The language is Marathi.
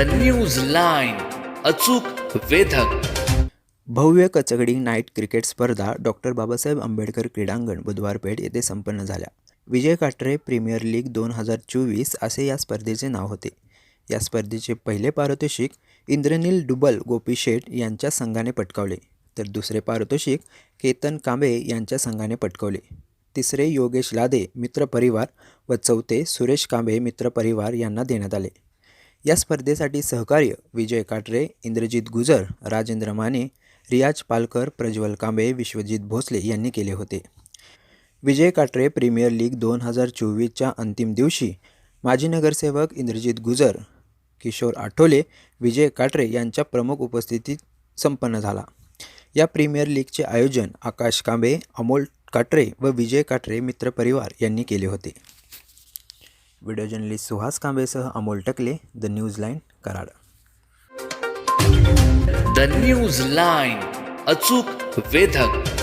न्यूज लाईन अचूक वेधक. भव्य कचगडी नाईट क्रिकेट स्पर्धा डॉक्टर बाबासाहेब आंबेडकर क्रीडांगण बुधवार पेठ येथे संपन्न झाल्या. विजय काटरे प्रीमियर लीग दोन हजार चोवीस असे या स्पर्धेचे नाव होते. या स्पर्धेचे पहिले पारितोषिक इंद्रनील डुबल गोपी शेठ यांच्या संघाने पटकावले तर दुसरे पारितोषिक केतन कांबे यांच्या संघाने पटकावले. तिसरे योगेश लादे मित्र परिवार व चौथे सुरेश कांबे मित्र परिवार यांना देण्यात आले. या स्पर्धेसाठी सहकार्य विजय काटरे इंद्रजित गुजर राजेंद्र माने रियाज पालकर प्रज्वल कांबे विश्वजित भोसले यांनी केले होते. विजय काटरे प्रीमियर लीग दोन हजार चोवीसच्या अंतिम दिवशी माजी नगरसेवक इंद्रजित गुजर किशोर आठोले विजय काटरे यांच्या प्रमुख उपस्थितीत संपन्न झाला. या प्रीमियर लीगचे आयोजन आकाश कांबे अमोल काटरे व विजय काटरे मित्रपरिवार यांनी केले होते. Video journalist Suhas कांबेसह Amol Takle the news line Karad. The news line अचूक वेधक.